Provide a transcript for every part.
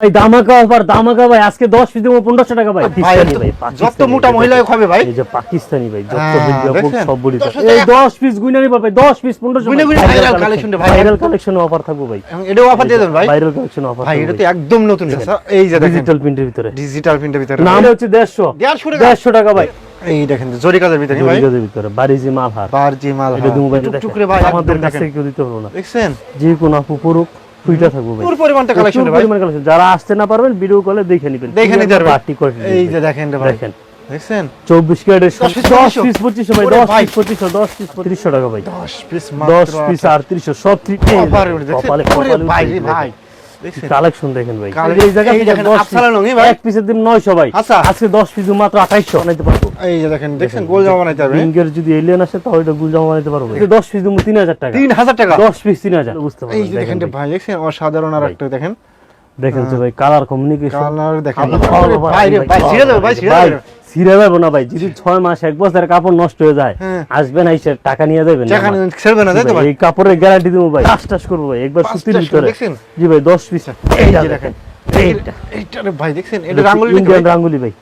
ভাই দামাকা অফার দামাকা ভাই। আজকে 10 পিস দেবো 1500 টাকা ভাই। পাকিস্তানি যত- ভাই যত মোটা মহিলা হবে ভাই। এই যে পাকিস্তানি ভাই যত হ্যাঁ, বিজ্ঞাপন সব দশ এই 10 পিস গুইনারি ভাই 10 পিস 1500 গুইনা গুইনা collection রে ভাই। ভাইরাল কালেকশন অফার থাকবে ভাই। এটাও অফার দিয়ে দেবেন ভাই? ভাইরাল কালেকশন অফার ভাই এটা তো একদম নতুন এই যে ডিজিটাল প্রিন্টের ভিতরে। ডিজিটাল প্রিন্টের ভিতরে। নাম হচ্ছে 150 দেড়শো টাকা। 150 টাকা ভাই। এই দেখেন জরি কাজের ভিতরে ভাই। জরিগদের ভিতরে। বারজি মাল এটা তুমি ভাই টুক টুক রে ভাই আমাদের কাছে কেউ দিতে পারব না। দেখছেন? যে কোনো আপু পুরুক ফুইটা থাকব ভাই। পুরো পরিমাণটা কালেকশন ভাই। পরিমাণ কালেকশন যারা আসতে না পারবেন ভিডিও কলে দেখে নেবেন। দেখে নিতে পারবেন। পার্টি করে এই যে দেখেন ভাই দেখেন। দেখছেন? চব্বিশ ক্যারেটের দশ পিস দশ পঁচিশশো। পিস পঁচিশশো ভাই ওরে দশ ভাই। পিস পঁচিশশো দশ পিস পঁচিশশো টাকা ভাই। 10 পিস দশ মাত্র পিস আটত্রিশশো সব কপালে ভাই। ভাই। কালেকশন দেখেন ভাই। এই জায়গা এই থেকে 10 আফসালা piece, লুঙ্গি ভাই। এক পিসের দিন নয়শো ভাই। আচ্ছা। আজকে দশ পিস মাত্র আঠাইশশো বানাইতে পারব। এই যে দেখেন দেখেন গোল জামা বানাইতে ইঙ্গের যদি এলিয়ান আসে তাহলে এটা বানাইতে পারব। দশ পিস তিন হাজার টাকা। তিন হাজার টাকা? দশ পিস তিন হাজার। বুঝতে এই দেখেন দেখেন ভাই দেখছেন? অসাধারণ আর একটা দেখেন। দেখেন তো ভাই কালার কমিউনিকেশন কালার দেখেন। ভাই ভাই ছিঁড়ে যাবে ভাই ছিঁড়ে যাবে। ছিঁড়ে যাব না ভাই। যদি ছয় মাস এক বছর কাপড় নষ্ট হয়ে যায় হ্যাঁ। আসবেন আইসে টাকা নিয়ে যাবেন টাকা ছেড়বে না ভাই এই কাপড়ের গ্যারান্টি দেবো ভাই। টাস টাস করব ভাই। একবার সুতির ভিতরে। জি ভাই দশ পিস। এই দেখেন। এইটা। এইটা ভাই দেখছেন? এটা রাঙ্গুলি ইন্ডিয়ান রাঙ্গুলি ভাই।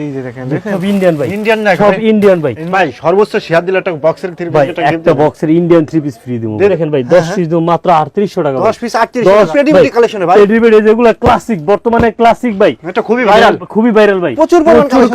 এই যে দেখেন সব ইন্ডিয়ান ভাই। ইন্ডিয়ান না সব ইন্ডিয়ান ভাই। ভাই সর্বোচ্চ শেয়ার দিলে একটা বক্সের থ্রি ভাই পিস একটা বক্সের ইন্ডিয়ান থ্রি পিস ফ্রি দিব দেখেন ভাই হ্যাঁ, 10 পিস দিব মাত্র 3800 টাকা 10 পিস 38 দশ টাকা। রেডিমেড কালেকশনে ভাই রেডিমেড যেগুলো ক্লাসিক বর্তমানে ক্লাসিক ভাই। এটা খুবই ভাইরাল খুবই ভাইরাল ভাই। প্রচুর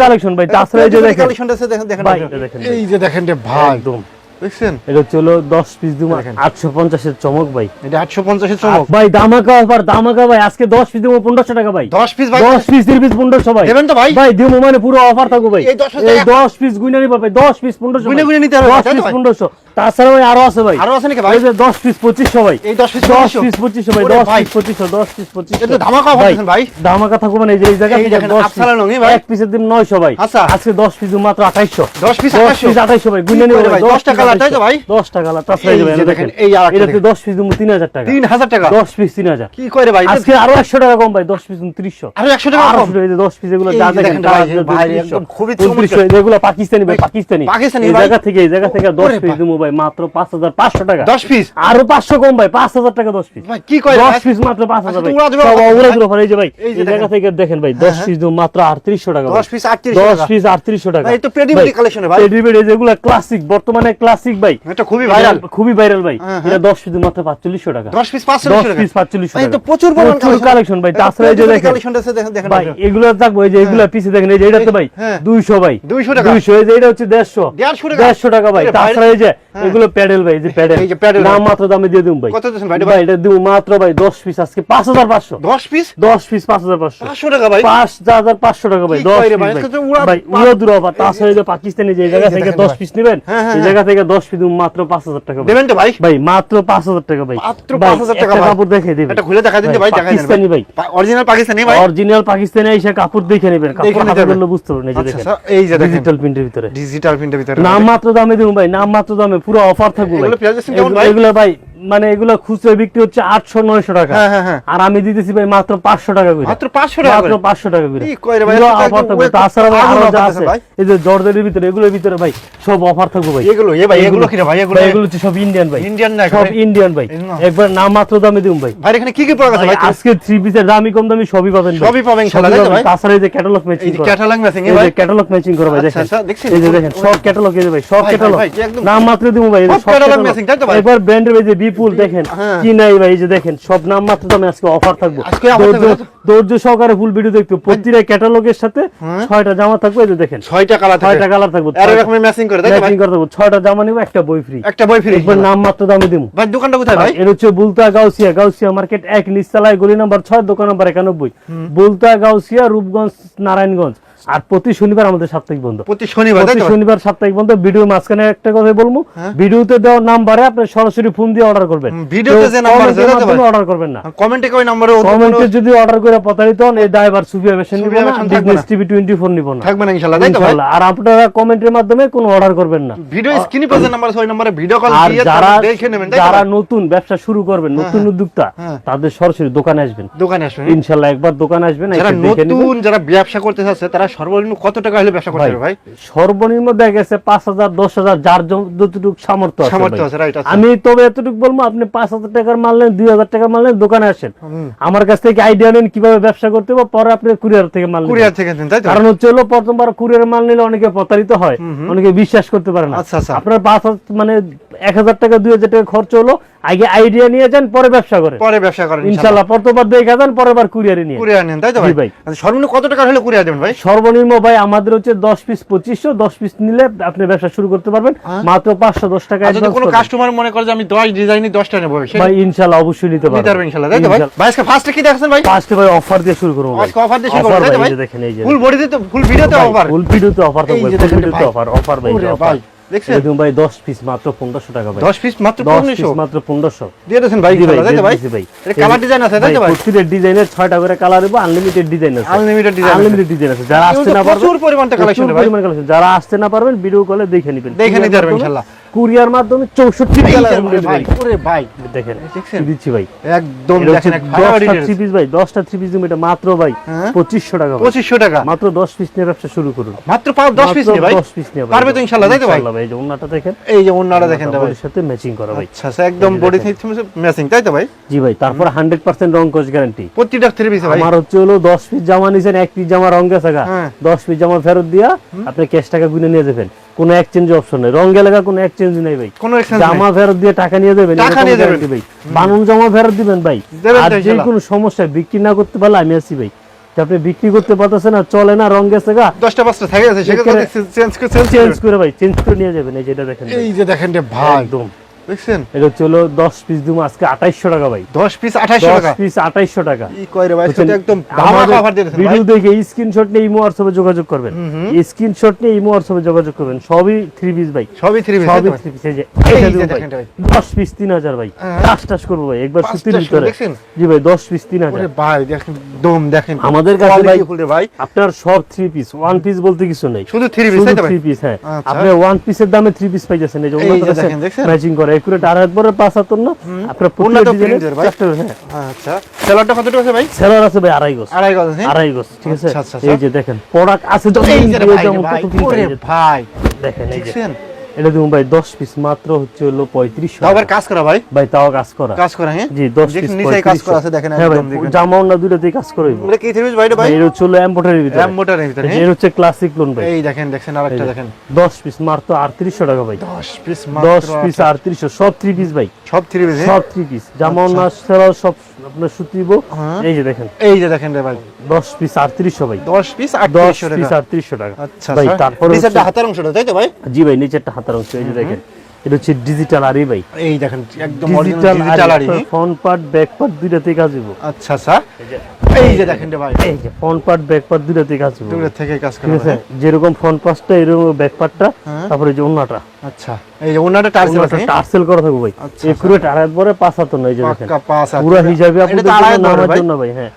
কালেকশন ভাই। তাছাড়া এই যে দেখেন। কালেকশন দেখেন দেখেন। ভাই, দেখেন। এটা দেখেন। এই যে দেখেন ভাই। একদম। দেখছেন এটা হলো 10 পিস দিব দেখেন। 850 এর চমক ভাই এটা 850 এর চমক ভাই দামাকা অফার দামাকা ভাই আজকে 10 পিস দিব 1500 টাকা ভাই 10 পিস ভাই 10 পিস 30 পিস 1500 ভাই দেবেন তো ভাই ভাই দিমু মানে পুরো অফার থাকবে ভাই এই 10 এই 10 পিস গুইনারি পাবে 10 পিস 1500 গুইনে গুইনে নিতে হবে, 10 পিস ভাই? 1500 তাছাড়া ভাই আরও আছে ভাই আরও আছে নাকি ভাই এই যে 10 পিস 2500 ভাই এই 10 পিস 10 পিস 2500 ভাই ওরে 10 পিস 2500 10 পিস 2500 এটা ধামাকা অফার ভাই ধামাকা থাকবে মানে এই যে এই জায়গা থেকে 10 আফসালা ভাই। এক পিসের দিন 900 ভাই আচ্ছা। আজকে 10 পিস মাত্র 2800 10 পিস 10 2800 ভাই গুইনা নিবে ভাই ভাই? 10 10 টাকা কালার, ভাই? 10 টাকা কালার তাছাড়া এই এই যে যে ভাই দেখেন, দেখেন এই আর একটা 10 পিস 3000 টাকা। 3000 টাকা? 10 পিস 3000 কি করে ভাই আজকে আরও 100 টাকা কম ভাই 10 পিস 300 আরও 100 টাকা কম? এই 10 পিস এগুলো যা দেখেন দেখেন ভাই, যা ভাই, 300, একদম খুবই চমৎকার। যেগুলো পাকিস্তানি ভাই পাকিস্তানি। পাকিস্তানি এই জায়গা থেকে এই জায়গা থেকে 10 পিস দিমু ভাই মাত্র 5500 টাকা। 10 পিস? আরও 500 কম ভাই 5000 টাকা 10 পিস। ভাই কি করে 10 পিস মাত্র 5000 আচ্ছা, ভাই। দিলো এই যে ভাই এই জায়গা থেকে দেখেন ভাই 10 পিস দিমু মাত্র 3800 টাকা 10 পিস 38 10 পিস 3800 টাকা। ভাই, তো Predictable collection ভাই। Predictable, যেগুলো ক্লাসিক বর্তমানে ক্লাসিক ভাই। এটা খুবই ভাইরাল খুবই ভাইরাল ভাই। হ্যাঁ, এটা 10 পিস মাত্র 4500 টাকা। 10 পিস 500 10 টাকা। পিস 4500 ভাই, টাকা। তো প্রচুর কালেকশন ভাই। তাছাড়া এই যে দেখেন কালেকশন আছে দেখেন দেখেন ভাই এগুলো থাকব এই যে এগুলো পিছে দেখেন এই যে এটা তো ভাই হ্যাঁ। 200 ভাই। 200 টাকা। 200 এই যে এটা হচ্ছে 150 150 টাকা। 150 টাকা ভাই। আরে ভাই, তাছাড়া এই যে এগুলো প্যাডেল ভাই এই যে প্যাডেল এই যে প্যাডেল। নাম মাত্র দামে দিয়ে দিন ভাই। কত ভাই ভাই? ভাই? এটা দিব মাত্র ভাই 10 পিস আজকে 5500 10 পিস 10 পিস 5500 500 টাকা ভাই? 5500 টাকা ভাই কি 10 কয় রে ভাই? ভাই। উড়া- ভাই দূর অফার তাছাড়া এই যে পাকিস্তানি যে জায়গা থেকে দেখেন 10 পিস নেবেন হ্যাঁ, হ্যাঁ, এই হ্যাঁ। জায়গা থেকে 10 পিস মাত্র পাঁচ হাজার টাকা দেবেন তো ভাই? ভাই মাত্র 5000 টাকা ভাই। মাত্র পাঁচ হাজার টাকা কাপড় দেখে দেবেন। এটা খুলে দেখা দিন ভাই পাকিস্তানি ভাই। অরিজিনাল পাকিস্তানি ভাই? অরিজিনাল পাকিস্তানি এসে কাপড় দেখে নেবেন। কাপড় বুঝতে পারবেন এই যে আচ্ছা দেখেন। এই যে ডিজিটাল প্রিন্টের ভিতরে। ডিজিটাল প্রিন্টের ভিতরে নাম মাত্র দামে দিব ভাই নাম মাত্র দামে। পুরো অফার থাকবে ভাই? এগুলো- ভাই? মানে এগুলো খুচরা বিক্রি হচ্ছে 800 900 টাকা। হ্যাঁ, হ্যাঁ, হ্যাঁ। আর আমি দিতেছি ভাই মাত্র 500 টাকা করে। মাত্র 500 টাকা মাত্র করে? 500 টাকা করে। তাছাড়া আরও যা আছে এই যে জর্দানের ভিতরে এগুলোর ভিতরে ভাই সব অফার থাকবে ভাই। এগুলো এ ভাই এগুলো কি ভাই এগুলো এগুলো হচ্ছে সব ইন্ডিয়ান ভাই। ইন্ডিয়ান না সব ইন্ডিয়ান ভাই। একবার নাম মাত্র দামে দিন ভাই। ভাই এখানে কি কি প্রোডাক্ট আছে ভাই, আজকে থ্রি পিসের দামি কম দামি সবই পাবেন সবই পাবেন ইনশাআল্লাহ। ভাই? তাছাড়া এই যে ক্যাটালগ ম্যাচিং এই ক্যাটালগ ম্যাচিং এই যে ক্যাটালগ ম্যাচিং করে ভাই আচ্ছা, দেখেন। আচ্ছা, এই যে দেখেন সব ক্যাটালগ এই যে ভাই সব ক্যাটালগ ভাই, একদম- নাম মাত্র দিব ভাই সব catalog catalog। তাই তো ভাই? একবার ব্র্যান্ডের এই যে বিপুল দেখেন হ্যাঁ। কি নাই ভাই যে দেখেন সব নাম মাত্র দামে আজকে অফার থাকবে। ধৈর্য- সহকারে ফুল ভিডিও দেখতে প্রতিটা ক্যাটালগের সাথে হ্যাঁ। ছয়টা জামা থাকবে এই যে দেখেন। ছয়টা কালার ছয়টা কালার থাকবে। আর এরকমের ম্যাচিং করে ভাই? ম্যাচিং করতে হবে ছয়টা জামা নিব একটা বই ফ্রি একটা বই ফ্রি একবার নাম মাত্র দামে দিব ভাই দোকানটা কোথায় ভাই এর হচ্ছে বুলতা গাউসিয়া। গাউসিয়া মার্কেট এক নিচতলায় গলি নাম্বার ছয় দোকান নাম্বার একানব্বই। বুলতা গাউসিয়া রূপগঞ্জ নারায়ণগঞ্জ। আর প্রতি শনিবার আমাদের সাপ্তাহিক বন্ধ। প্রতি শনিবার প্রতি শনিবার সাপ্তাহিক বন্ধ। ভিডিও মাঝখানে একটা কথা বলব। হ্যাঁ। ভিডিওতে দেওয়া নাম্বারে আপনি সরাসরি ফোন দিয়ে অর্ডার করবেন। ভিডিওতে যে নাম্বার আছে, অর্ডার করবেন না। কমেন্টে কই নম্বরে কমেন্টে যদি অর্ডার করে প্রতারিত হন এই ড্রাইভার নিব না বিজনেস টিভি 24 নিব না। থাকবে না ইনশাআল্লাহ তাই তো ভাই? আর আপনারা কমেন্টের মাধ্যমে কোনো অর্ডার করবেন না। ভিডিও স্ক্রিনে নাম্বার নম্বরে ভিডিও কল দিয়ে যারা দেখে নেবেন যারা নতুন ব্যবসা শুরু করবেন নতুন উদ্যোক্তা হ্যাঁ। তাদের সরাসরি দোকানে আসবেন। দোকানে আসুন ইনশাল্লাহ একবার দোকানে আসবেন যারা। নতুন যারা ব্যবসা করতে চাচ্ছে তারা সর্বনিম্ন কত টাকা হলে ব্যবসা করতে পারবে ভাই? সর্বনিম্ন দেখা গেছে পাঁচ হাজার দশ হাজার যার যতটুকু সামর্থ্য আছে সামর্থ্য আছে রাইট আছে। আমি তবে এতটুকু বলব আপনি পাঁচ হাজার টাকার মাল নেন দুই হাজার টাকার মাল নেন দোকানে আসেন। আমার কাছ থেকে আইডিয়া নেন কীভাবে ব্যবসা করতে হবে পরে আপনি কুরিয়ার থেকে মাল কুরিয়ার থেকে নেন, তাই কারণ হচ্ছে হলো প্রথমবার কুরিয়ার মাল নিলে অনেকে প্রতারিত হয় অনেকে বিশ্বাস করতে পারে না। আচ্ছা, আচ্ছা। আপনার পাঁচ হাজার মানে এক হাজার টাকা দুই হাজার টাকা খরচ হলো আগে আইডিয়া নিয়ে যান পরে ব্যবসা করেন। পরে ব্যবসা করেন ইনশাআল্লাহ প্রথমবার দেখে যান পরের বার কুরিয়ারে নিয়ে কুরিয়ার নেন তাই তো ভাই। আচ্ছা, সর্বনিম্ন কত টাকা হলে কুরিয়ার দেবেন ভাই? সর্বনিম্ন ভাই আমাদের হচ্ছে দশ পিস পঁচিশশো দশ পিস নিলে আপনি ব্যবসা শুরু করতে পারবেন। হ্যাঁ। মাত্র পাঁচশো দশ টাকা আর যদি কোনো কাস্টমার মনে করে যে আমি দশ ডিজাইনই দশটা নেব ভাই, ইনশাল্লাহ অবশ্যই নিতে নিতে পারবেন। পারবেন ইনশাআল্লাহ তাই তো ভাই? ভাই আজকে ফার্স্টে কি দেখাচ্ছেন ভাই? ফার্স্টে ভাই অফার দিয়ে শুরু করব ভাই। আজকে অফার দিয়ে শুরু করব, তাই তো ভাই, দেখেন এই যে ফুল বডিতে তো ফুল ভিডিওতে অফার ফুল ভিডিওতে অফার থাকবে ফুল ভিডিওতে। অফার অফার ভাই অফার ভাই, দেখছেন? ভাই 10 পিস মাত্র 1500 টাকা ভাই। 10 পিস মাত্র 1500 মাত্র 1500 দিয়ে দেন ভাই ভাই, তাই ভাই। ভাই। এটা কালার ডিজাইন আছে তাই তো ভাই। প্রত্যেকটা ডিজাইনের 6টা করে কালার আনলিমিটেড ডিজাইন আছে। আনলিমিটেড ডিজাইন আনলিমিটেড ডিজাইন আছে। যারা আসতে না পারবেন প্রচুর কালেকশন ভাই। যারা আসতে না পারবেন ভিডিও কলে দেখে নেবেন। দেখে নিতে পারবেন ইনশাআল্লাহ। কুরিয়ার মাধ্যমে 64 কালার যে ভাই ওরে ভাই দেখেন দেখছেন? দিচ্ছি ভাই। একদম দেখেন হচ্ছে এক ফাটাফাটি 10টা থ্রি পিস ভাই 10টা থ্রি পিস এটা। মাত্র ভাই হ্যাঁ? 2500 টাকা ভাই। 2500 টাকা? মাত্র 10 পিস নিয়ে ব্যবসা শুরু করুন। মাত্র পাও 10 পিস মাত্র নিয়ে ভাই? 10 পিস নিয়ে পারবে তো ইনশাআল্লাহ, তাই তো ভাই? ইনশাআল্লাহ ভাই এই যে ওন্নাটা দেখেন। এই যে দেখেন ভাই। সাথে ম্যাচিং করা ভাই। আচ্ছা আচ্ছা, একদম বডি। ম্যাচিং তাই তো ভাই? জি ভাই তারপর 100% রং কোচ গ্যারান্টি প্রতিটা থ্রি পিস ভাই। আমার হচ্ছে হলো 10 পিস জামা নিছেন এক পিস জামা রং গেছে গা। হ্যাঁ। 10 পিস জামা ফেরত দিয়া আপনি ক্যাশ টাকা গুনে নিয়ে যাবেন। কোনো এক্সচেঞ্জ অপশন নেই। রং গেলে কোনো এক্সচেঞ্জ নেই ভাই। কোনো জামা ফেরত দিয়ে টাকা নিয়ে দেবেন টাকা নিয়ে দেবেন ভাই। বানুন জামা ফেরত দিবেন ভাই। আর যে কোন সমস্যা বিক্রি না করতে পারলে আমি আছি ভাই। আপনি বিক্রি করতে পারতেছেন না চলে না রং গেছে গা। দশটা পাঁচটা থাকে গেছে সেটা চেঞ্জ করে চেঞ্জ করে ভাই চেঞ্জ করে নিয়ে যাবেন এই যেটা দেখেন এই যে দেখেন ভাই। একদম। দেখছেন? এটা হচ্ছে হলো দশ পিস দিব আজকে আঠাইশশো টাকা ভাই। 10 পিস 2800 দশ টাকা? পিস আঠাইশশো টাকা। কি কয় রে ভাই সেটা একদম ধামাকা অফার দিয়েছেন ভাই। ভিডিও দেখে স্ক্রিনশট নিয়ে ইমো হোয়াটসঅ্যাপে যোগাযোগ করবেন। স্ক্রিনশট নিয়ে ইমো হোয়াটসঅ্যাপে যোগাযোগ করবেন। সবই থ্রি পিস ভাই। সবই থ্রি পিস সবই থ্রি পিস এই যে এটা যে ভাই দেখেন ভাই। দশ পিস তিন হাজার ভাই। টাস টাস করব ভাই একবার সুতির ভিতরে? জি ভাই দশ পিস তিন হাজার। ওরে ভাই দেখেন দম দেখেন। আমাদের কাছে ভাই আপনার সব থ্রি পিস ওয়ান পিস বলতে কিছু নেই। শুধু থ্রি পিস তাই তো ভাই? থ্রি পিস হ্যাঁ। আচ্ছা। আপনি ওয়ান পিসের দামে থ্রি পিস পাইতেছেন। এই যে ম্যাচিং করে একুরেট আর একবারে পাঁচ হাতর না আপনার পূর্ণ ডিজাইনের ভাই। হ্যাঁ আচ্ছা। সেলারটা কত আছে ভাই? সেলার আছে ভাই আড়াই গজ। আড়াই গজ আড়াই গজ ঠিক আছে? আচ্ছা, আচ্ছা। এই যে দেখেন প্রোডাক্ট আছে যত এই যে ভাই ভাই দেখেন এই যে এটা দেখুন ভাই দশ পিস মাত্র হচ্ছে হলো পঁয়ত্রিশ আবার কাজ করা ভাই? ভাই তাও কাজ করা। কাজ করা হ্যাঁ? জি দশ পিস নিচে কাজ করা আছে দেখেন হ্যাঁ ভাই জামাও না কাজ করে এটা কি থ্রি ভাই ভাই? এটা হচ্ছে হলো এম্বোটারির ভিতরে। ভিতরে এই হচ্ছে ক্লাসিক লোন ভাই। এই দেখেন দেখেন আরেকটা দেখেন। দশ পিস মাত্র আটত্রিশশো টাকা ভাই। 10 পিস দশ পিস আটত্রিশশো সব থ্রি পিস ভাই। সব পিস সব থ্রি পিস জামাও না সেরাও সব আপনার সুতিব হ্যাঁ। এই যে দেখেন। এই যে দেখেন রে ভাই। দশ পিস আটত্রিশশো ভাই। 10 পিস দশ 800 পিস টাকা। আটত্রিশশো টাকা। আচ্ছা ভাই স্যার তারপরে নিচেরটা হাতের অংশটা তাই তো ভাই? জি ভাই নিচেরটা হাতার এই যে দেখেন এটা হচ্ছে ডিজিটাল আরি ভাই। এই দেখেন একদম ডিজিটাল ডিজিটাল আরি ফ্রন্ট পার্ট ব্যাক পার্ট দুইটাতেই কাজ দিব আচ্ছা স্যার এই যে দেখেন ভাই। এই যে ফ্রন্ট পার্ট ব্যাক পার্ট দুইটাতেই কাজ দিব থেকে কাজ ঠিক আছে? যেরকম ফ্রন্ট পার্টটা এরকম ব্যাক পার্টটা হ্যাঁ। তারপরে যে অন্যটা আচ্ছা এই যে ওনাটা টার্সেল আছে? হ্যাঁ? টার্সেল করা থাকবে ভাই। আচ্ছা, একুরেট আড়াই পরে পাঁচ হাত নয় যে দেখেন। পাস আছে পুরো হিসাবে ধরে নামার ভাই। জন্য ভাই হ্যাঁ।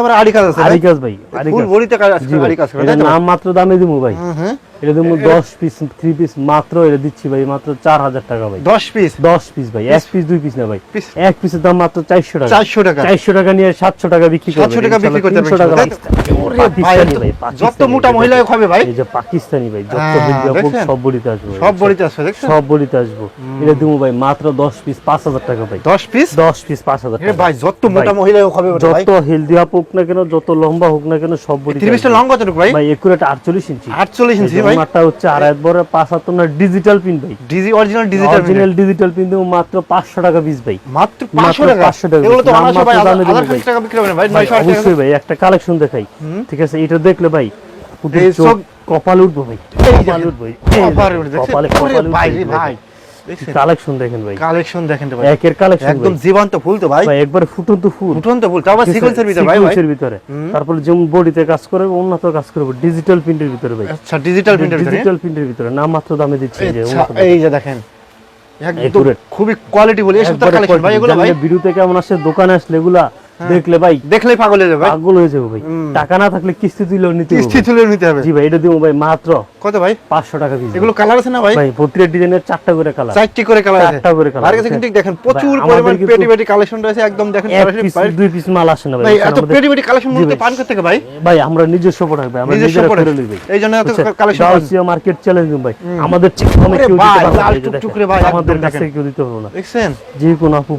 আবার আড়ি কাজ আছে ভাই কাজ ভাই ফুল কাজ। বডিতে কাজ ভাই। আড়ি কাজ করে? নাম মাত্র দামে দিব ভাই। হুম। এটা দেবো দশ পিস থ্রি পিস মাত্র এটা দিচ্ছি ভাই মাত্র চার হাজার টাকা ভাই। 10 পিস দশ পিস ভাই এক পিস দুই পিস না ভাই। এক পিসের দাম মাত্র চারশো টাকা। 400 টাকা। চারশো টাকা নিয়ে সাতশো টাকা বিক্রি করবেন 700 টাকা বিক্রি করতে ইনশাআল্লাহ, 300 টাকা তাই তো? ওরে ভাই, পাকিস্তানি এত- ভাই যত মোটা মহিলা হবে ভাই। এই যে পাকিস্তানি ভাই যত বিজ্ঞাপন সব বড়িতে আসবে ভাই। সব বডিতে আছে দেখছেন? সব বড়িতে আসব। এটা দিব ভাই মাত্র দশ পিস পাঁচ হাজার টাকা ভাই। 10 পিস দশ পিস পাঁচ হাজার টাকা। ভাই যত মোটা মহিলা হবে ভাই। যত হেলদি হোক না কেন যত লম্বা হোক না কেন সব বডি 30 পিসটা লং কতটুকু ভাই? ভাই একুরেট আটচল্লিশ ইঞ্চি। 48 ইঞ্চি ভাই। হচ্ছে আড়াই বড় পাঁচ হাত ডিজিটাল পিন ভাই। Digi original digital original digital pin দেবো মাত্র পাঁচশো টাকা পিস ভাই। মাত্র 500 টাকা? 500 টাকা এগুলো তো অনায়াসে ভাই মাত্র দামে দেবো হাজার ভাই। টাকা বিক্রি হবে ভাই ভাই, 900 টাকা। অবশ্যই ভাই একটা কালেকশন দেখাই। ঠিক আছে এটা দেখলে ভাই কপাল উঠবো ভাই। কপাল উঠবো কপালে? কপালে কপাল ভাই। কালেকশন দেখেন ভাই। কালেকশন দেখেন ভাই। একের কালেকশন একদম জীবন্ত ফুল তো ভাই। ভাই একবার ফুটন্ত ফুল। উঠন্ত ফুল। তাও সিকোয়েন্সের ভিতরে ভাই ভাই। সিকোয়েন্সের ভিতরে। তারপরে যেমন বডিতে কাজ করে উন্নত কাজ করবে ডিজিটাল প্রিন্টের ভিতরে ভাই। আচ্ছা ডিজিটাল প্রিন্টার ভিতরে ডিজিটাল প্রিন্টের ভিতরে নাম মাত্র দামে দিচ্ছি যে আচ্ছা এই যে দেখেন। একদম খুবই কোয়ালিটি বলে কালেকশন ভাই এগুলো ভাই। কেমন আসছে দোকানে আসলে এগুলা দেখলে ভাই দেখলেই পাগল হয়ে যাবে ভাই। পাগল হয়ে যাব ভাই। টাকা না থাকলে কিস্তি দিলেও নিতে কিস্তি নিতে হবে। জি ভাই এটা দিব ভাই মাত্র কত ভাই? পাঁচশো টাকা পিস এগুলো কালার আছে না ভাই? ভাই ডিজাইনের চারটা করে কালার চারটি করে কালার আছে। চারটা করে colour আর কাছে কিন্তু দেখেন প্রচুর পরিমাণ পেটি পেটি কালেকশন রয়েছে। একদম দেখেন দুই পিস মাল আসে না ভাই। এত পেটি পেটি কালেকশন মূলত পান করতে ভাই। ভাই আমরা নিজস্ব প্রোডাক্ট ভাই আমরা নিজস্ব করে লই ভাই এই জন্য এত কালেকশন গাউসিয়া মার্কেট চ্যালেঞ্জ ভাই। আমাদের চেয়ে কমে কেউ দিতে ভাই, পারবে না, লাল টুকটুক ভাই, আমাদের কাছে। কেউ দিতে পারবে না। দেখছেন? যে কোনো আপু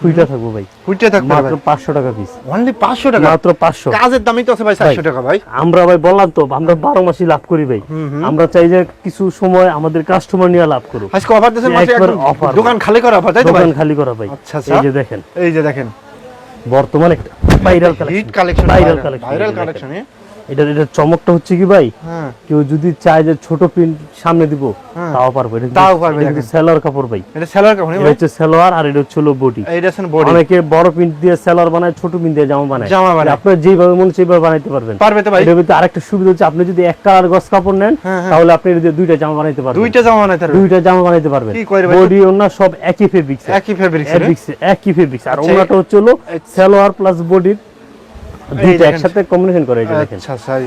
ফুইটা থাকব ভাই। কুইটে থাকবে মাত্র ভাই? পাঁচশো টাকা পিস অনলি 500 টাকা? মাত্র পাঁচশো। কাজের দামই তো আছে ভাই 400 টাকা ভাই। আমরা ভাই বললাম তো আমরা বারো মাসই লাভ করি ভাই। আমরা চাই যে কিছু সময় আমাদের কাস্টমার নিয়ে লাভ করুক। আজকে অফার দিয়েছেন মাত্র একবার offer। দোকান খালি করা অফার ভাই? দোকান খালি করা ভাই। আচ্ছা, আচ্ছা। এই যে দেখেন। এই যে দেখেন। বর্তমানে একটা viral collection viral collection viral collection এটা এটা চমকটা হচ্ছে কি ভাই? হ্যাঁ। কেউ যদি চায় যে ছোট প্রিন্ট সামনে দিব হ্যাঁ। তাও পারবে। তাও পারবে, এটা সেলার কাপড় ভাই। এটা সেলার কাপড় এটা হচ্ছে সেলোয়ার আর এটা হচ্ছে বডি এইটা আছেন বডি অনেকে বড় প্রিন্ট দিয়ে সেলার বানায় ছোট প্রিন্ট দিয়ে জামা বানায়। জামা বানায়। আপনার যেভাবে মন সেইভাবে বানাইতে পারবেন। পারবে তো ভাই। এটার ভিতরে আরেকটা সুবিধা হচ্ছে আপনি যদি এক কালার গস কাপড় নেন হ্যাঁ, হ্যাঁ। তাহলে আপনি এটা দিয়ে দুইটা জামা বানাইতে পারবেন। দুইটা জামা বানাইতে পারবে দুইটা জামা বানাইতে পারবেন। কি করে ভাই? বডি ওনা সব একই ফেব্রিক্স একই ফেব্রিক্স একই ফেব্রিক্স আর আচ্ছা, ওনাটা হচ্ছে হলো সেলোয়ার প্লাস বডির দুইটা একসাথে কম্বিনেশন করে এই যে দেখেন। আচ্ছা স্যার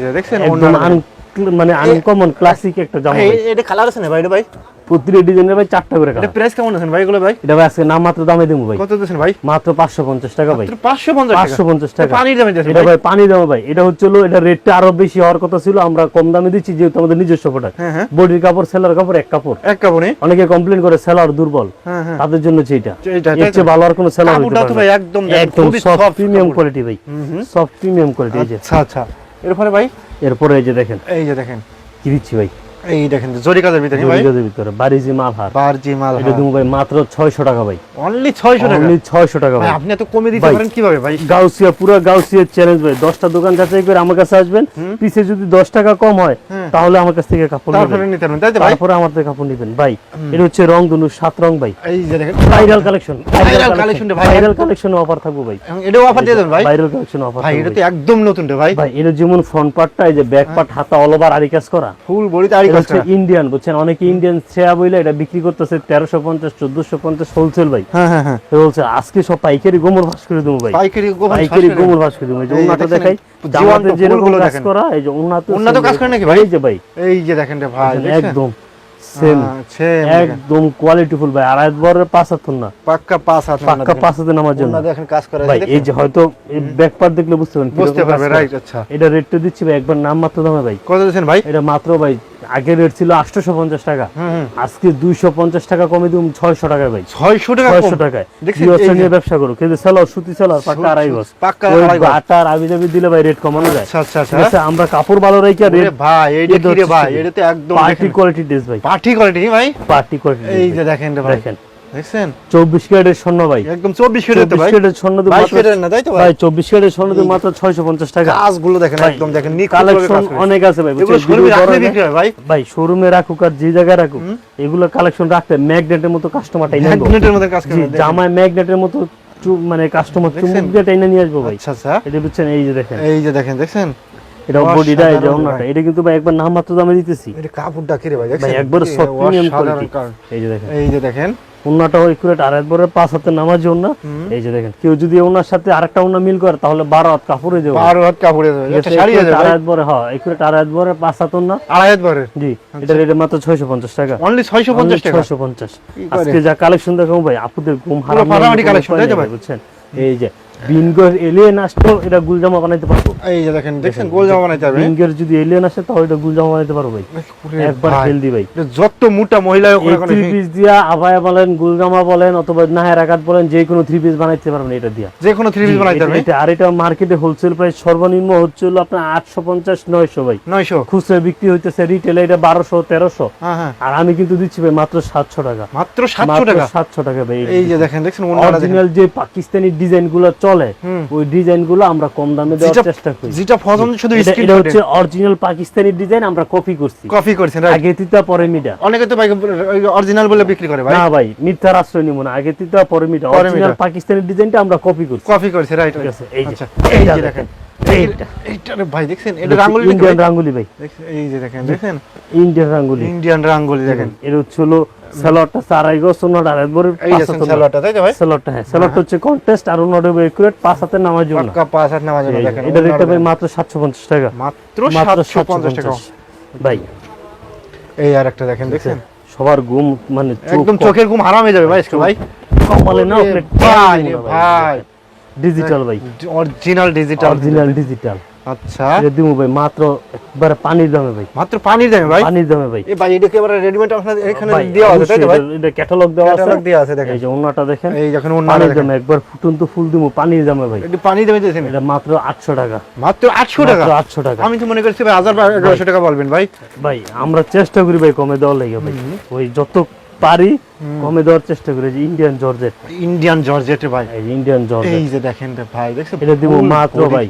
অন্যান্য un- মানে আনকমন ক্লাসিক একটা জামা। এটা কালার আছে না ভাই ভাই? প্রতিটা ডিজাইনের ভাই চারটা করে এটা কালার। প্রাইস কেমন আছেন ভাই এগুলো ভাই? এটা ভাই আজকে নাম মাত্র দামে দেবো ভাই। কত দিয়েছেন ভাই? মাত্র পাঁচশো পঞ্চাশ টাকা ভাই। পাঁচশো পঞ্চাশ পাঁচশো পঞ্চাশ টাকা। পানির দামে দিয়েছেন এটা ভাই? ভাই পানি দাম ভাই। এটা হচ্ছে এটা রেটটা আরও বেশি হওয়ার কথা ছিল আমরা কম দামে দিচ্ছি যেহেতু আমাদের নিজস্ব প্রোডাক্ট হ্যাঁ হ্যাঁ। বডির কাপড় সেলার কাপড় এক কাপড়। এক কাপড়ে? অনেকে কমপ্লেন করে সেলার দুর্বল। হ্যাঁ তাদের জন্য তো? চেয়ে ভালো আর কোনো সেলার হতে তো ভাই একদম একদম সফট প্রিমিয়াম কোয়ালিটি ভাই। সফট প্রিমিয়াম কোয়ালিটি এই যে। আচ্ছা আচ্ছা। এরপরে ভাই? এরপরে এই যে দেখেন। এই যে দেখেন। কি দিচ্ছি ভাই? এই দেখেন জরি কাজের ভিতরে ভাই? জরিগজের ভিতরে বারিজি মালহার। বারজি এটা ভাই মাত্র ছয়শো টাকা ভাই। অনলি 600 টাকা? অনলি ছয়শো টাকা ভাই। আপনি এত কমে দিতে পারেন কীভাবে ভাই? গাউসিয়া পুরো গাউসিয়া চ্যালেঞ্জ ভাই। দোকান যাচাই করে আমার কাছে আসবেন। পিছে যদি দশ টাকা কম হয় তাহলে আমার কাছ থেকে কাপড় তারপরে নিতে পারবেন তাই তো ভাই? তারপরে আমার থেকে কাপড় নেবেন। ভাই এটা হচ্ছে রং ধনু সাত রং ভাই। এই যে দেখেন। ভাইরাল কালেকশন collection রে ভাই। ভাইরাল কালেকশন অফার থাকব ভাই। এটাও অফার দিয়ে দেবেন ভাই। ভাইরাল কালেকশন অফার ভাই এটা তো একদম নতুন রে ভাই। ভাই এটা যেমন ফ্রন্ট পার্টটা এই যে ব্যাক পার্ট হাতা অল ওভার আরি কাজ করা। ফুল বডিতে আরি এটা হচ্ছে ইন্ডিয়ান বুঝছেন? অনেকে ইন্ডিয়ান শেয়া বইলে এটা বিক্রি করতেছে তেরোশো পঞ্চাশ চোদ্দশো পঞ্চাশ হোলসেল ভাই। হ্যাঁ হ্যাঁ হ্যাঁ। হোলসেল আজকে সব পাইকারি গোমর ভাস করে দেবো ভাই। পাইকারি গোমর ভাস করে দেবো। এই যে দেখাই জামাতে যেরকম কাজ করা এই যে কাজ করে নাকি ভাই? এই যে ভাই এই যে দেখেন রে ভাই একদম সেম। একদম কোয়ালিটি ভাই। আড়াই বরের পাঁচ হাত না। পাক্কা পাঁচ হাত পাক্কা পাঁচ হাতে নামার জন্য। দেখেন কাজ করে ভাই এই যে হয়তো এই দেখলে বুঝতে পারবেন বুঝতে পারবে রাইট আচ্ছা। এটা রেটটা দিচ্ছি ভাই একবার নাম মাত্র দামে ভাই। কত ভাই? এটা মাত্র ভাই আগের রেট ছিল আটশো পঞ্চাশ টাকা। আজকে দুইশো পঞ্চাশ টাকা কমে দিম ছয়শো টাকা ভাই ছয়শো টাকা ছয়শো টাকায়। নিয়ে ব্যবসা করো। কিন্তু সেলার সুতি সেলার পাক্কা আড়াই গজ। আটার আবি জাবি দিলে ভাই রেট কমানো যায়। আচ্ছা আচ্ছা আচ্ছা। ঠিক আছে আমরা কাপড় ভালো রাখি আর ভাই এটা কি রে ভাই এটা তো একদম পার্টি কোয়ালিটি ড্রেস ভাই। পার্টি কোয়ালিটি ভাই? পার্টি কোয়ালিটি এই যে দেখেন ভাই। দেখেন। দেখছেন? ক্যারেটের স্বর্ণ ভাই। একদম ক্যারেটের স্বর্ণ না তাই তো ভাই? ক্যারেটের স্বর্ণ মাত্র টাকা। কাজগুলো দেখেন একদম দেখেন কালেকশন অনেক আছে ভাই এগুলো শোরুমে রাখলে বিক্রি হয় ভাই। ভাই শোরুমে রাখুক আর যে জায়গায় রাখুক এগুলো কালেকশন রাখতে ম্যাগনেটের মতো কাস্টমারটাই নেব ম্যাগনেটের মধ্যে কাজ করে জামায় ম্যাগনেটের মতো মানে কাস্টমার দেখছেন? চুমুক দিয়ে টাইনা নিয়ে আসব ভাই। আচ্ছা আচ্ছা। এটা বুঝছেন? এই যে দেখেন। এই যে দেখেন দেখছেন? এটা বডিটা এই যে অন্যটা। এটা কিন্তু ভাই একবার দামে দিতেছি। এটা কাপড়টা কি রে ভাই ভাই একবার কি প্রিমিয়াম কোয়ালিটি এই যে দেখেন। এই যে দেখেন ওনাটাও একুরেট আর একবারে পাঁচ হাতে নামার জন্য এই যে দেখেন কেউ যদি ওনার সাথে আরেকটা ওনা মিল করে তাহলে বারো হাত কাপড়ে যাবে বারো হাত কাপড়ে যাবে বরে হয় একুরেট আর একবারে পাঁচ হাত আড়াই জি এটা রেটে মাত্র ছয়শো পঞ্চাশ টাকা। অনলি ছয়শো পঞ্চাশ ছয়শো পঞ্চাশ। আজকে যা কালেকশন দেখাবো ভাই আপুদের ঘুম নেই ভাই? বুঝছেন? এই যে বিনগর এলিয়েন আসতো এটা গুলজামা বানাইতে পারব। এই যে দেখেন দেখছেন গোল জামা বানাইতে হবে বিনগের যদি এলিয়েন আসে তাহলে এটা গুলজামা বানাইতে পারব ভাই। একবার হেলদি ভাই। যত মোটা মহিলা কেন, থ্রি পিস দিয়া আবায়া বলেন গুলজামা বলেন অথবা নাহের আঘাত বলেন যে কোনো থ্রি পিস বানাইতে পারবেন এটা দিয়া। যে কোনো থ্রি পিস বানাইতে হবে এটা- আর এটা মার্কেটে হোলসেল প্রাইস সর্বনিম্ন হচ্ছে হলো আপনার আটশো পঞ্চাশ নয়শো ভাই। নয়শো। খুচরা বিক্রি হইতেছে রিটেলে এটা বারোশো তেরোশো। হ্যাঁ হ্যাঁ। আর আমি কিন্তু দিচ্ছি ভাই মাত্র সাতশো টাকা। মাত্র সাতশো টাকা? সাতশো টাকা ভাই এই যে দেখেন দেখেন। অরিজিনাল যে পাকিস্তানি ডিজাইনগুলো চলে ওই ডিজাইনগুলো আমরা কম দামে দেওয়ার চেষ্টা করি। যেটা পছন্দ শুধু স্কিন এটা হচ্ছে অরিজিনাল পাকিস্তানি ডিজাইন আমরা কপি করছি। কপি করছেন রাইট আগে তিতা পরে মিডা। অনেকে তো ভাই অরিজিনাল বলে বিক্রি করে ভাই। না ভাই মিথ্যার আশ্রয় নিব না। আগে তিতা পরে মিডা। পরে অরিজিনাল। পাকিস্তানি ডিজাইনটা আমরা কপি করছি। কপি করছি রাইট আছে এই যে আচ্ছা এই যে দেখেন। ভাই দেখছেন? এটা রাঙ্গুলি ইন্ডিয়ান ভাই? রাঙ্গুলি ভাই। এই যে দেখেন দেখেন ইন্ডিয়ান রাঙ্গুলি। ইন্ডিয়ান রাঙ্গুলি দেখেন। এটা হচ্ছে হলো সেলরটা চারাই গো সোনার আড়াই বরের এই তাই ভাই? সেলরটা হ্যাঁ সেলরটা হচ্ছে কন্টেস্ট আর অন্যটা একুরেট পাঁচ হাতে নামার জন্য। পাক্কা পাঁচ হাত নামাজ এই দেখেন এটা রেটটা ভাই মাত্র সাতশো পঞ্চাশ টাকা। মাত্র ভাই। এই আর একটা দেখেন সবার ঘুম মানে একদম চোখের ঘুম হারাম হয়ে যাবে ভাই ভাই। কমালে না ভাই। ভাই। ডিজিটাল ভাই অরিজিনাল ডিজিটাল অরিজিনাল ডিজিটাল আচ্ছা। এটা দিমু ভাই মাত্র একবারে পানির দামে ভাই। মাত্র পানির দামে ভাই? পানির দামে ভাই। এই ভাই এটা কি আবার রেডিমেড আপনাদের এখানে দেওয়া আছে তাই তো ভাই? এটা ক্যাটালগ দেওয়া আছে। ক্যাটালগ দেওয়া আছে দেখেন। এই যে ওন্নাটা দেখেন। এই যখন ওন্নাটা পানির দামে একবার ফুটন্ত ফুল দিমু পানির দামে ভাই। একটু পানি দেবে দিয়েছেন। এটা মাত্র আটশো টাকা। মাত্র আটশো টাকা? মাত্র আটশো টাকা। আমি তো মনে করছি ভাই হাজার বা এগারোশো টাকা বলবেন ভাই। ভাই আমরা চেষ্টা করি ভাই কমে দেওয়ার লাগে ভাই। ওই যত পারি কমে দেওয়ার চেষ্টা করি যে ইন্ডিয়ান জর্জেট ইন্ডিয়ান জর্জেটের ভাই। ইন্ডিয়ান জর্জেট এই যে দেখেন রে ভাই দেখছেন? এটা দিব মাত্র ভাই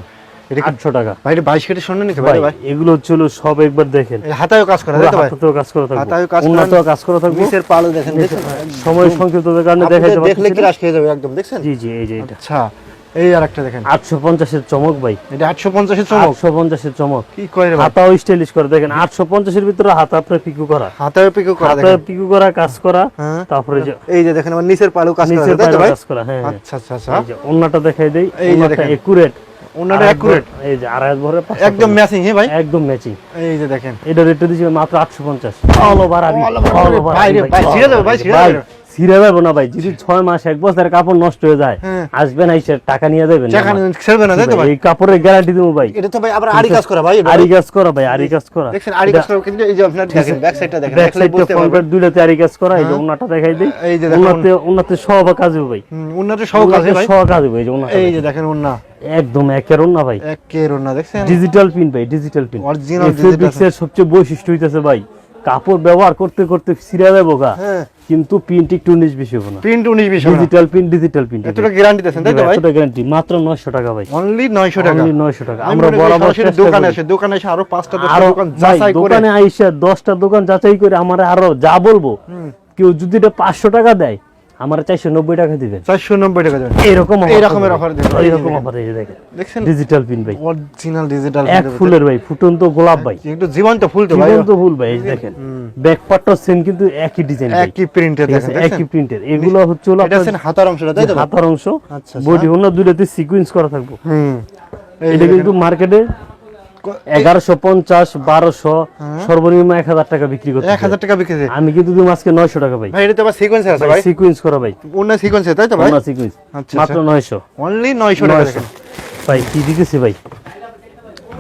এটা কি আটশো টাকা। ভাই এটা বাইশ কেটে শোনেন নাকি? ভাই এগুলো হলো সব একবার দেখেন। হাতায়ও কাজ করা তাই ভাই হাতেও কাজ করা থাকবে। হাতায়ও কাজ করা, কাজ করা থাকবে। নিচের পালও দেখেন দেখেন সময় সংক্ষিপ্ততার কারণে আপনাদের দেখাইতে দেখলে কি রাশ খেয়ে যাবে একদম দেখছেন? জি জি এই যে এটা। আচ্ছা। এই আর একটা দেখেন। 850 এর চমক ভাই। এটা 850 এর চমক? 850 এর চমক। কি কয় রে ভাই? হাতাও স্টাইলিশ করে। দেখেন আটশো পঞ্চাশের ভিতরে হাতা আপনার পিকু করা। হাতায়ও পিকো করা দেখেন দেখেন। পিকু করা কাজ করা। হ্যাঁ। তারপরে যে এই যে দেখেন আমার নিচের পালু কাজ করা তাই তো ভাই? কাজ করা হ্যাঁ হ্যাঁ। আচ্ছা আচ্ছা আচ্ছা। এই যে ওন্নাটা দেখাই দেই এই যে দেখেন। একুরেট ওনাটা অ্যাকুরেট এই যে আড়াই ভরে একদম ম্যাচিং হ্যাঁ ভাই? একদম ম্যাচিং এই যে দেখেন। এটা রেটটা দিছি মাত্র 850 অল ওভার আবি। অল ওভার ভাই ভাই, ছিঁড়ে যাবে, ভাই, ছিঁড়ে যাবে। ছিঁড়ে যাবে না ভাই। যদি 6 মাস এক বছরের কাপড় নষ্ট হয়ে যায় হ্যাঁ। আসবেন আইসে টাকা নিয়ে যাবেন ছেড়বে না ভাই এই কাপড়ের গ্যারান্টি দেবো ভাই। এটা তো ভাই আবার আরি কাজ করা ভাই আরি কাজ করা ভাই আরি কাজ করা। দেখছেন আরি কাজ করা কিন্তু এই যে আপনার দেখেন ব্যাক সাইডটা দেখেন ব্যাক সাইডটা ফ্রন্ট দুইটাতে আরি কাজ করা এই যে ওন্নাটা দেখাই দেই। এই যে দেখুন। ওন্নাতে ওন্নাতে সব কাজ হবে ভাই। উন্নতের সব কাজে ভাই। সব কাজ হবে এই যে ওন্নাটা এই যে দেখেন। উন্না একদম একের ওন্না ভাই? একের উন্না দেখছেন? ডিজিটাল পিন ভাই digital pin Original digital fabrics এর সবচেয়ে বৈশিষ্ট্য হইতেছে ভাই কাপড় ব্যবহার করতে করতে ছিঁড়া যাব গা হ্যাঁ। কিন্তু পিনটি একটু উনিশ বেশি হবে না। প্রিন্ট উনিশ বিশ ডিজিটাল পিন ডিজিটাল পিন এতটা গ্যারান্টি দিয়েছেন তাই তো ভাই? এতটা গ্যারান্টি মাত্র 900 টাকা ভাই। অনলি নয়শো টাকা। অনলি 900 টাকা। আমরা বরাবর দোকানে। এসে দোকানে এসে আরও পাঁচটা দশটা দোকান যাচাই করে দোকানে আইসা 10টা দোকান যাচাই করে আমার আরও যা বলব কেউ যদি এটা 500 টাকা দেয় আমার 490 টাকা দিবেন। চারশো নব্বই টাকা দেবেন। এরকম এই রকমের offer দিবেন। এই যে এরকম অফার এই দেখেন। দেখছেন? ডিজিটাল পিন ভাই। অরিজিনাল ডিজিটাল এক ফুলের ভাই ফুটন্ত গোলাপ ভাই। একটু জীবন্ত ফুল তো ভাই। জীবন্ত ফুল ভাই এই দেখেন। ব্যাক পার্টটা সেম কিন্তু একই ডিজাইন একই প্রিন্টের দেখেন একই প্রিন্টের এগুলো হচ্ছে হলো এটা হাতার অংশটা তাই তো হাতার অংশ। আচ্ছা, বডি অন্য দুইটাতে সিকোয়েন্স করা থাকবে। হুম। এটা কিন্তু মার্কেটে এগারোশো পঞ্চাশ বারোশো সর্বনিম্ন এক হাজার টাকা বিক্রি করতে এক হাজার টাকা বিক্রি আমি কিন্তু তুমি আজকে নয়শো টাকা ভাই ভাই এটা তো আবার সিকোয়েন্স আছে ভাই। সিকোয়েন্স করা ভাই। অন্য সিকোয়েন্স তাই তো ভাই? সিকোয়েন্স আচ্ছা, মাত্র নয়শো। অনলি নয়শো টাকা ভাই কি দিতেছি ভাই?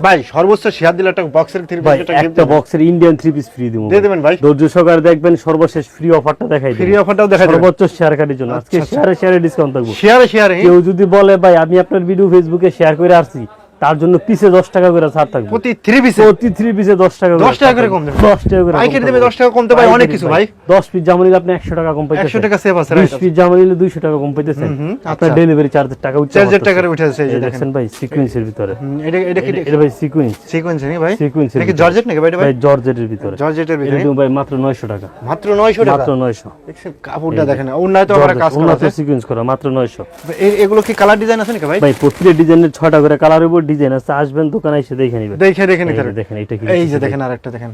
ভাই সর্বোচ্চ শেয়ার দিলে একটা বক্সের থ্রি ভাই একটা বক্সের ইন্ডিয়ান থ্রি পিস ফ্রি দিব দিয়ে দেবেন ভাই। ধৈর্য সহকারে দেখবেন সর্বশেষ ফ্রি অফারটা দেখাই ফ্রি অফারটাও সর্বোচ্চ শেয়ার কাটির জন্য। আজকে শেয়ারে শেয়ারে ডিসকাউন্ট থাকব। শেয়ারে শেয়ারে কেউ যদি বলে ভাই আমি আপনার ভিডিও ফেসবুকে শেয়ার করে আসছি। তার জন্য পিসে দশ টাকা করে ছাড় থাকবে। প্রতি থ্রি পিসে প্রতি থ্রি পিসে দশ টাকা 10 টাকা করে কম দেবে। দশ টাকা করে পাইকারি দেবে। থাকবে। 10 টাকা কমতে ভাই অনেক কিছু ভাই। দশ পিস জামা নিলে আপনি একশো টাকা কম পাইতেছেন। একশো টাকা সেভ আছে বিশ পিস জামা নিলে দুইশো টাকা কম পাইতেছেন। আপনার আচ্ছা। ডেলিভারি চার্জের টাকা উঠছে চার হাজার টাকার উঠে আছে এই দেখেন। ভাই সিকুয়েন্সের ভিতরে। এটা এটা কি এটা- এটা ভাই সিকুয়েন্স সিকোয়েন্স নেই ভাই? সিকুয়েন্স এটা কি জর্জেট নাকি ভাই এটা ভাই? জর্জেটের ভিতরে। জর্জেটের ভিতরে। কিন্তু ভাই মাত্র নয়শো টাকা। মাত্র নয়শো টাকা? মাত্র নয়শো। দেখছেন কাপড়টা দেখেন উন্নয় তো আমার কাজ করা আছে। সিকুয়েন্স করা মাত্র নয়শো। এ- এগুলো কি কালার ডিজাইন আছে নাকি ভাই? ভাই প্রতিটা ডিজাইনের ছয়টা করে কালারের উপর ডিজাইন আছে আসবেন দোকানে এসে দেখে নেবেন। দেখে দেখে নিতে দেখেন এটা কি এই যে দেখেন আরেকটা দেখেন।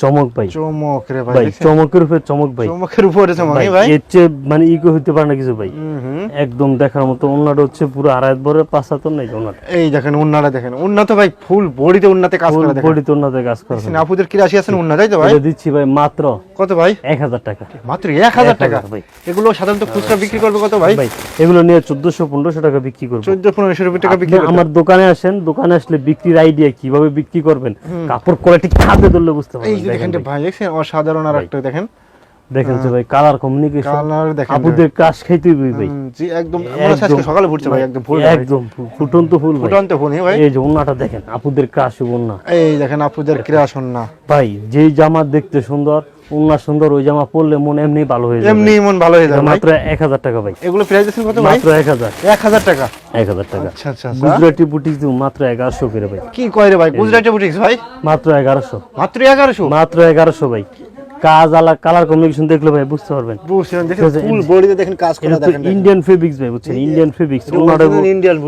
চমক ভাই। চমক রে ভাই। চমকের উপরে চমক ভাই। চমকের উপরে চমক ভাই এর চেয়ে মানে ইকো হইতে পারে না কিছু ভাই। একদম দেখার মতো হচ্ছে পুরো আড়াই বড় পাঁচ হাতর নাই এই দেখেন দেখেন। তো ভাই ফুল বডিতে উন্নাতে কাজ করা দেখেন। বডি তো কাজ করে আপুদের কি রাশি আছেন তাই তো ভাই? দিচ্ছি ভাই মাত্র কত ভাই? এক হাজার টাকা। মাত্র এক হাজার টাকা? ভাই। এগুলো সাধারণত খুচরা বিক্রি করবে কত ভাই? ভাই এগুলো নিয়ে চোদ্দশো পনেরোশো টাকা বিক্রি করব। চোদ্দ পনেরোশো রুপি টাকা বিক্রি করবে আমার দোকানে আসেন দোকানে আসলে বিক্রির আইডিয়া কীভাবে বিক্রি করবেন? কাপড় কোয়ালিটি খাতে ধরলে বুঝতে পারবেন। দেখেন ভাই। দেখছেন? অসাধারণ আর একটা দেখেন। দেখেন যে ভাই কালার কমিউনিকেশন কালার দেখেন। আপুদের কাশ খাইতে হইবে ভাই। জি একদম। আমরা আজকে সকালে ফুটছে ভাই একদম ফুল একদম ফুটন্ত ফুল ভাই। ফুটন্ত ফুল ভাই। এই যে ওন্নাটা দেখেন আপুদের ক্রাশ ওন্না। এই দেখেন আপুদের ক্রিয়া না ভাই যেই জামা দেখতে সুন্দর ওন্না সুন্দর ওই জামা পরলে মন এমনি ভালো হয়ে যাবে। এমনি মন ভালো হয়ে যায় যাবে মাত্র এক হাজার টাকা ভাই। এগুলো প্রাইস দিছেন কত ভাই? মাত্র এক হাজার। এক হাজার টাকা। এক হাজার টাকা। আচ্ছা আচ্ছা আচ্ছা। গুজরাটি বুটিক দিও মাত্র 1100 করে ভাই। কি কয় রে ভাই? গুজরাটি বুটিক ভাই? মাত্র 1100 মাত্র 1100 মাত্র 1100 ভাই। কাজ আলা কালার কমিউনিকেশন দেখলে ভাই বুঝতে পারবেন। বুঝছেন দেখেন ফুল বডিতে দেখেন কাজ করা দেখেন ইন্ডিয়ান ফেব্রিক্স ভাই বুঝছেন? ইন্ডিয়ান ফেব্রিক্স ইন্ডিয়ান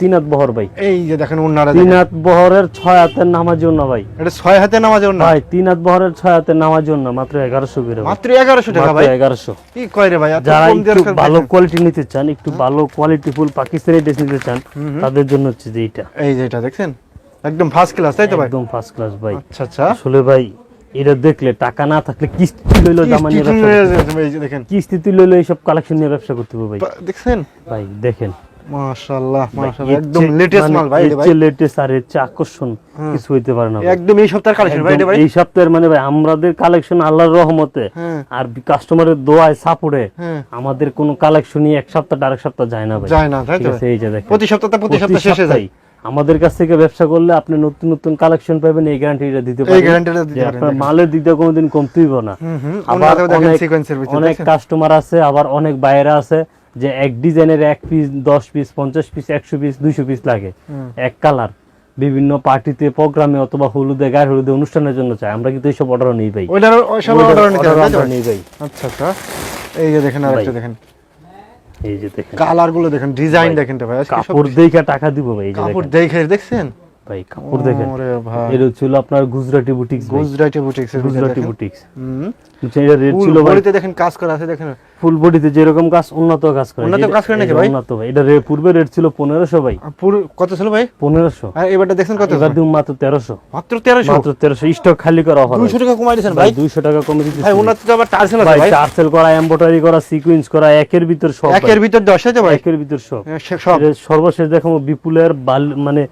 তিন হাত বহর ভাই। এই যে দেখেন ওনারা তিন হাত বহরের ছয় হাতের নামার জন্য ভাই। এটা ছয় হাতে নামাজ না ভাই তিন হাত বহরের ছয় হাতের নামার জন্য মাত্র এগারোশো করে মাত্র এগারোশো টাকা ভাই? এগারোশো। কি কয় রে ভাই এত যারা কম দিয়ে ভালো কোয়ালিটি নিতে চান একটু ভালো কোয়ালিটি ফুল পাকিস্তানি ড্রেস নিতে চান তাদের জন্য হচ্ছে যে এইটা। এই যে এটা দেখছেন? একদম ফার্স্ট ক্লাস তাই তো ভাই? একদম ফার্স্ট ক্লাস ভাই। আচ্ছা আচ্ছা। আসলে ভাই এটা দেখলে টাকা না থাকলে কিস্তি লইলো জামা নিয়ে দেখেন। কিস্তিতে লইলো এইসব কালেকশন নিয়ে ব্যবসা করতে হবে ভাই। দেখছেন? ভাই দেখেন। মাশাআল্লাহ মাশাআল্লাহ একদম লেটেস্ট মানে মাল ভাই ভাই। latest আর আকর্ষণ কিছু হইতে পারে না একদম এই সপ্তাহের কালেকশন ভাই ভাই। এই সপ্তাহের মানে ভাই আমাদের কালেকশন আল্লাহর রহমতে। হ্যাঁ। আর কাস্টমারের দোয়ায় সাপোর্টে হ্যাঁ। আমাদের কোনো কালেকশনই এক সপ্তাহ আরেক সপ্তাহ যায় না ভাই। যায় না তাই তো? এই যে দেখেন। প্রতি সপ্তাহে প্রতি সপ্তাহে শেষে যায়। আমাদের কাছ থেকে ব্যবসা করলে আপনি নতুন নতুন কালেকশন পাবেন এই গ্যারান্টিটা দিতে এই পারেন। গ্যারান্টিটা দিতে পারেন আপনার মালের দিক দিয়ে কোনোদিন কমতেই না। হুম হুম আবার অনেক- অনেক কাস্টমার আছে আবার অনেক বাইরে আছে যে এক ডিজাইনের এক পিস দশ পিস পঞ্চাশ পিস একশো পিস দুইশো পিস লাগে। এক কালার বিভিন্ন পার্টিতে প্রোগ্রামে অথবা হলুদে গায়ের হলুদে অনুষ্ঠানের জন্য চাই। আমরা কিন্তু এইসব অর্ডারও নেই ভাই। অর্ডার হবে? নেই ভাই। আচ্ছা আচ্ছা। এই যে দেখেন আরেকটা দেখেন। এই যে দেখেন। কালারগুলো দেখেন ডিজাইন দেখেন তো ভাই কাপড় দেখে টাকা দিব ভাই এই যে কাপড় দেখে দেখছেন? ভাই কাপড় দেখেন। ওরে ভাই। এটা ছিল আপনার Gujarati boutiques Gujarati boutiques Gujarati boutiques হুম। এটা রেট ছিল ভাই। বডিতে দেখেন কাজ করা আছে দেখেন। ফুল বডিতে যেরকম কাজ উন্নত কাজ করে। উন্নত কাজ করে নাকি ভাই? উন্নত ভাই। এটা পূর্বে রেট ছিল পনেরোশো ভাই। কত ছিল ভাই? পনেরোশো। আর এবারটা দেখছেন কত? এবার দিব মাত্র তেরোশো। মাত্র তেরোশো? মাত্র তেরোশো। স্টক খালি করা অফার দুইশো টাকা কমাই দিয়েছেন ভাই ভাই। দুইশো টাকা কমে দিচ্ছি ভাই ওনার তো আবার টার্সেল আছে ভাই ভাই। করা এমব্রয়ডারি করা সিকুয়েন্স করা একের ভিতর সব একের ভিতর দশ আছে ভাই? একের ভিতর সব। হ্যাঁ, সব। সর্বশেষ দেখো বিপুলের বাল মানে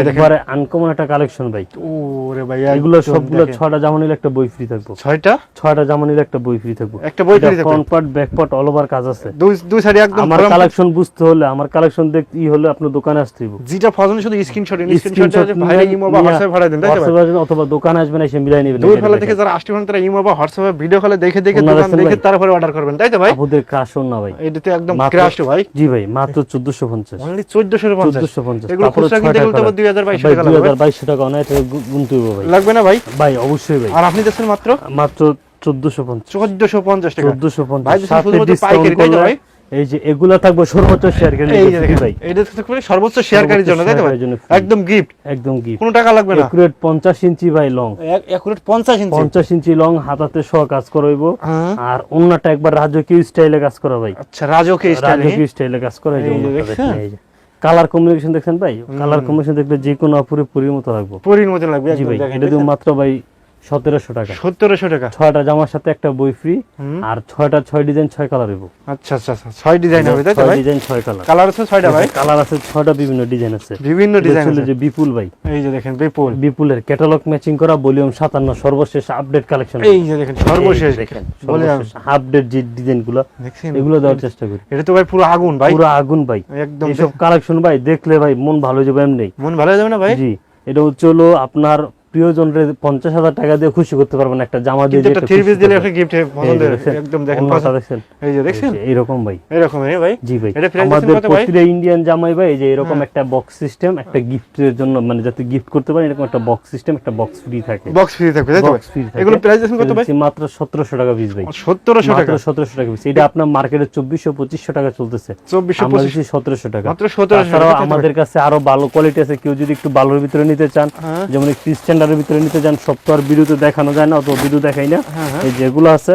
একবারে আনকমন একটা কালেকশন ভাই। ওরে ভাই এগুলো সবগুলো। ছয়টা জামা নিলে একটা বই ফ্রি থাকব। ছয়টা? ছয়টা জামা নিলে একটা বই ফ্রি থাকব। একটা বই থাকবে? Front part back part all over কাজ আছে। দুই দুই সাইডে একদম আমার কালেকশন বুঝতে হলে আমার কালেকশন দেখতে ই হলে আপনার দোকানে আসতে হইব। যেটা ফজন শুধু স্ক্রিনশট স্ক্রিনশট Screenshot ভাই ইমো বা হোয়াটসঅ্যাপ ভাড়া দেন তাই তো ভাই? অথবা দোকানে আসবেন এসে মিলাই নেবেন দুই ফেলা থেকে যারা আসতে পারেন তারা ইমো বা হোয়াটসঅ্যাপে ভিডিও কলে দেখে দেখে দোকান দেখে তারপরে অর্ডার করবেন তাই তো ভাই? আপুদের কাজ না ভাই। এটা তো একদম ক্রাশ ভাই। জি ভাই মাত্র চোদ্দশো পঞ্চাশ। অনলি 1450 চোদ্দশো পঞ্চাশ। এগুলো খুচরা কিনতে গেলে তো আবার 2222 টাকা লাগবে। টাকা অনেক গুনতে হইব ভাই। লাগবে না ভাই? ভাই অবশ্যই ভাই। আর আপনি দেখছেন মাত্র? মাত্র চোদ্দশো পঞ্চাশ। 1450 টাকা। চোদ্দশো পঞ্চাশ। দিচ্ছেন সাথে শুধুমাত্র ডিসকাউন্ট পাইকারি, তাই তো করলে ভাই? এই যে এগুলা থাকবে সর্বোচ্চ শেয়ার করে এই যে নিতে দেখেন ভাই। এটা তো সর্বোচ্চ শেয়ারকারীর জন্য তাই তো ভাই? শেয়ারকারীর জন্য free। একদম গিফট একদম গিফট কোনো টাকা লাগবে না। একুরেট পঞ্চাশ ইঞ্চি ভাই লং একুরেট 50 ইঞ্চি। পঞ্চাশ ইঞ্চি লং হাতাতে সহ কাজ করাইব। হ্যাঁ। আর অন্যটা একবার রাজকীয় স্টাইলে কাজ করা ভাই। আচ্ছা স্টাইলে রাজকীয় স্টাইলে কাজ করা এই যে কালার কম্বিনেশন দেখছেন ভাই? কালার কম্বিনেশন দেখলে যে কোনো অপুরে পুরীর মতো লাগবো। পরির মতো লাগবে জি ভাই এটা মাত্র ভাই সতেরোশো টাকা। 1700 টাকা। ছয়টা জামার সাথে একটা বই ফ্রি আর ছয়টা ছয় ডিজাইন ছয় কালার হইব। আচ্ছা আচ্ছা আচ্ছা ছয় ডিজাইন হবে তাই তো ছয় ডিজাইন ছয় কালার কালার আছে ছয়টা ভাই? কালার আছে ছয়টা বিভিন্ন ডিজাইন আছে। বিভিন্ন ডিজাইন আছে। যে বিপুল ভাই। এই যে দেখেন বিপুল। বিপুলের ক্যাটালগ ম্যাচিং করা ভলিউম সাতান্ন সর্বশেষ আপডেট কালেকশন এই যে দেখেন সর্বশেষ। দেখেন আপডেট যে ডিজাইনগুলো দেখছেন? এগুলো দেওয়ার চেষ্টা করি। এটা তো ভাই পুরো আগুন ভাই। পুরো আগুন ভাই। একদম এইসব কালেকশন ভাই দেখলে ভাই মন ভালো হয়ে যাবে এমনি। মন ভালো হয়ে যাবে না ভাই? জি এটা হচ্ছে হলো আপনার প্রিয়জনের পঞ্চাশ হাজার টাকা দিয়ে খুশি করতে পারবেন একটা জামা দিয়ে একটা থ্রি পিস দিলে একটা গিফট একদম দেখেন দেখছেন এই যে দেখছেন? এইরকম ভাই। এরকম ভাই? জি ভাই এটা আমাদের? প্রতিটা ইন্ডিয়ান জামাই ভাই যে এরকম একটা বক্স সিস্টেম একটা গিফটের জন্য মানে যাতে গিফট করতে পারেন এরকম একটা বক্স সিস্টেম একটা বক্স ফ্রি থাকে। বক্স ফ্রি থাকবে তাই তো এগুলো প্রাইস কত ভাই? মাত্র সতেরোশো টাকা পিস ভাই। 1700 টাকা? মাত্র সতেরোশো টাকা পিস এটা আপনার মার্কেটে চব্বিশশো পঁচিশশো টাকা চলতেছে। 2400 আমরা দিচ্ছি সতেরোশো টাকা। মাত্র 1700 টাকা, আমাদের কাছে আরও ভালো কোয়ালিটি আছে। কেউ যদি একটু ভালোর ভিতরে নিতে চান হ্যাঁ। যেমন একটু স্ট্যান্ডার্ডের ভিতরে নিতে চান সব তো আর ভিডিওতে দেখানো যায় না অত ভিডিও দেখাই না। হ্যাঁ, হ্যাঁ। এই যেগুলো আছে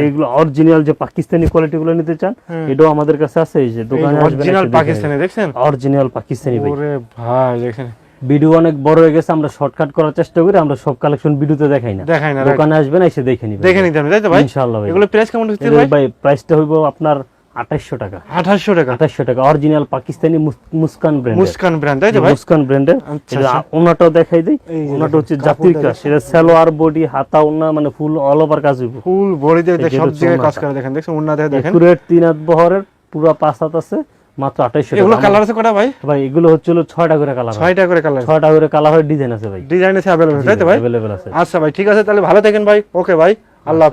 এইগুলো অরিজিনাল যে পাকিস্তানি কোয়ালিটি গুলো নিতে চান হ্যাঁ। এটাও আমাদের কাছে আছে এই যে দোকানে অরিজিনাল পাকিস্তানি দেখছেন? অরিজিনাল পাকিস্তানি ভাই। ওরে ভাই দেখেন ভিডিও অনেক বড় হয়ে গেছে আমরা শর্টকাট করার চেষ্টা করি আমরা সব কালেকশন ভিডিওতে দেখাই না। দেখাই না দোকানে আসবেন এসে দেখে নিবেন দেখে নিতে হবে তাই তো ভাই? ইনশাআল্লাহ ভাই। এগুলো প্রাইস কেমন হচ্ছে ভাই? ভাই প্রাইসটা হইব আপনার আঠাশশো টাকা। 2800 টাকা? আঠাশশো টাকা অরিজিনাল পাকিস্তানি মুস- মুস্কান ব্র্যান্ড মুস্কান ব্র্যান্ড তাই ভাই? মুস্কান ব্র্যান্ডের আচ্ছা, এটা আচ্ছা। ওনাটাও দেখাই দেই। ওনাটা হচ্ছে জাতির কাজ। দেখেন। সালোয়ার বডি হাতা ওনা মানে ফুল অল ওভার কাজ হইব। ফুল বডিতে এই যে সব জায়গায় কাজ করে দেখেন দেখছেন? ওন্না দেখে দেখেন। তিন হাত বহরের পুরো পাঁচ হাত আছে মাত্র আঠাইশশো এগুলো কালার আছে কটা ভাই? ভাই এগুলো হচ্ছে ছয়টা করে কালার ছয়টা করে কালার ছয়টা করে কালার ডিজাইন আছে ভাই। ডিজাইন আছে অ্যাভেলেবল তাই তো ভাই? অ্যাভেলেবেল আছে। আচ্ছা ভাই ঠিক আছে তাহলে ভালো থাকেন ভাই। ওকে ভাই আল্লাহ